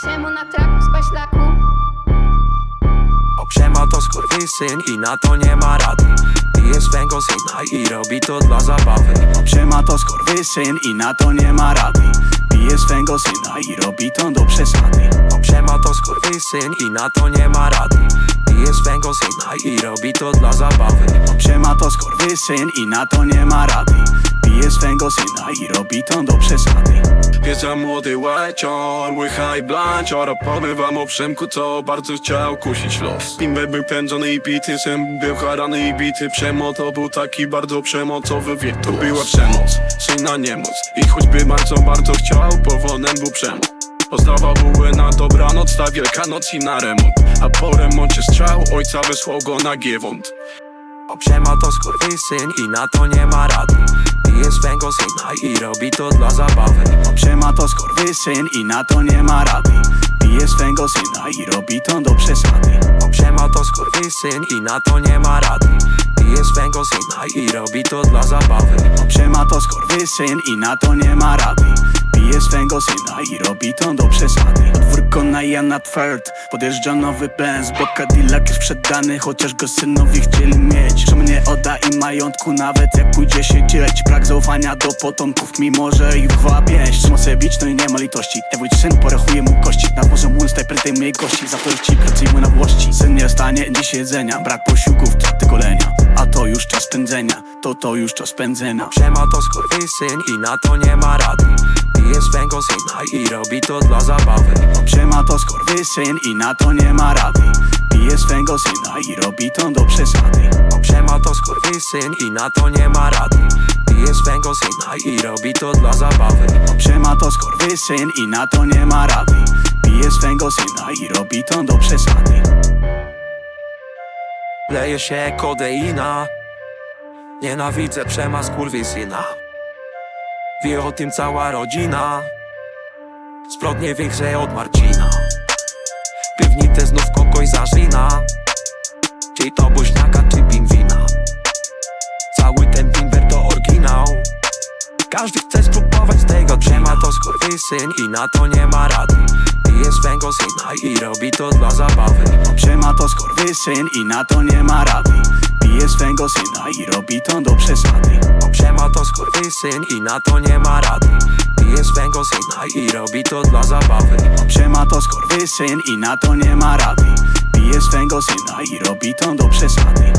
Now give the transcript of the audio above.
Siemu na traku z paślaku Oprzema to skurwysyn i na to nie ma rady. Bije swego syna i robi to dla zabawy. Przema to skorwysyn i na to nie ma rady. Bije swego syna i robi to do przesady. Oprzema to skurwysyn i na to nie ma rady. Bije swego syna i robi to dla zabawy. Przema to skorwysyn i na to nie ma rady. Bije swego syna i robi to do przesady. Wjeżdża młody łecior, łycha i blancior. Opowywam o Przemku, co bardzo chciał kusić los. Pimbę był pędzony i bity, Sem był harany i bity. Przemo to był taki bardzo przemocowy wiek. To była przemoc, syna niemoc I choćby bardzo, bardzo chciał, powolnym był przemoc Postawa były na dobranoc, ta wielkanoc i na remont. A po remoncie strzał, ojca wysłał go na giewont Oprzema to skurwysyn i na to nie ma rady. Bije swego syna i robi to dla zabawy. Przema to skorwysyn i na to nie ma rady. Bije swego syna i robi to do przesady. Oprzema to skurwysyn i na to nie ma rady. Bije swego syna i robi to dla zabawy. Przema to skorwysyn i na to nie ma rady Bije swego syna i robi to do przesady. Podwórko na Jana Twerd Podjeżdża nowy Benz Bo Cadillac jest sprzedany Chociaż go synowie chcieli mieć. Czemu nie odda im majątku Nawet jak pójdzie się dzieć Brak zaufania do potomków Mimo, że ich pięść Trzeba sobie bić, no i nie ma litości. Jak wójt syn porachuje mu kości. Na dworze mu stajper tej mojej gości Za to już ci pracuj mu na włości. Syn nie stanie dziś jedzenia Brak posiłków, traty golenia A to już czas pędzenia To to już czas pędzenia. Przema to skurwysyn i na to nie ma rady Swego syna i robi to dla zabawy. Przema to skorwysyn i na to nie ma rady. Bije swego syna i robi to do przesady. Oprzema to skurwysyn i na to nie ma rady. Bije swego syna i robi to dla zabawy. Przema to skorwysyn i na to nie ma rady. Bije swego syna i robi to do przesady. Leje się kodeina. Nienawidzę przema skurwysyna Wie o tym cała rodzina. Splotnie większe od Marcina. Piwnicę znów kogoś zażyna. Czy to bośniaka, czy pingwina. Cały ten pimber to oryginał. Każdy chce spróbować tego Przema to skurwysyn i na to nie ma rady. Bije swego syna i robi to dla zabawy. Przema to skorwysyn i na to nie ma rady Bije swego syna i robi to do przesady. Oprzema to skurwysyn i na to nie ma rady. Bije swego syna i robi to dla zabawy. Przema to skorwysyn i na to nie ma rady. Bije swego syna i robi to do przesady